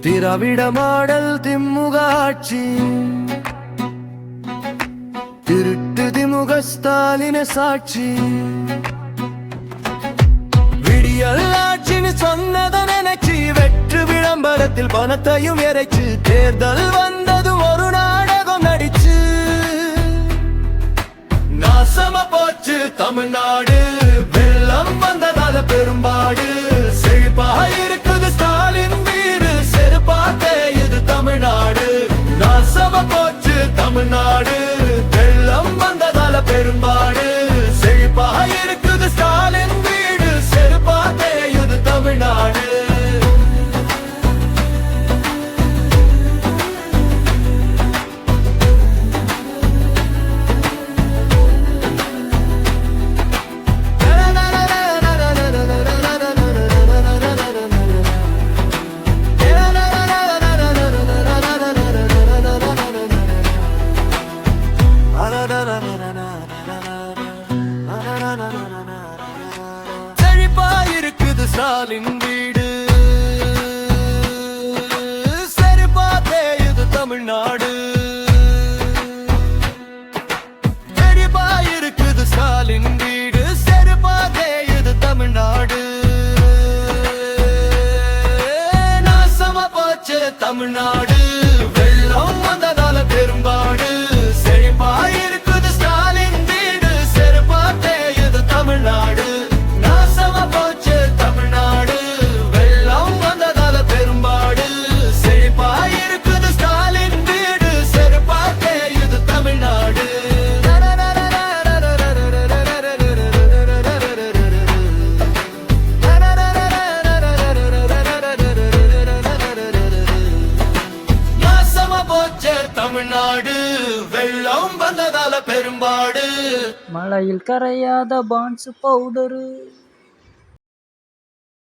திராவிட model திமுக திருட்டு திமுக ஸ்டாலின சாட்சி. விடியல்லாட்சின்னு சொன்னதை நினைச்சு வெற்று விளம்பரத்தில் பணத்தையும் இறைச்சு தேர்தல் வந்ததும் ஒரு நாடகம் நடிச்சு. தமிழ்நாடு. வெள்ளம் வந்ததால பெரும்பாடு. செழிப்பா இருக்குது ஸ்டாலின் வீடு. செருப்பா இது தமிழ்நாடு. நாசமா போச்சு தமிழ்நாடு. செழிப்பா இருக்குது ஸ்டாலின் வீடு. செழிப்பா தேயுது தமிழ்நாடு. செழிப்பா இருக்குது ஸ்டாலின் வீடு. செழிப்பா தேயுது தமிழ்நாடு. நாசமா போச்சு தமிழ்நாடு. பெரும்பாடு வெள்ளம் வந்ததால பெரும்பாடு. மழையில் கரையாத பான்ஸ் பவுடரு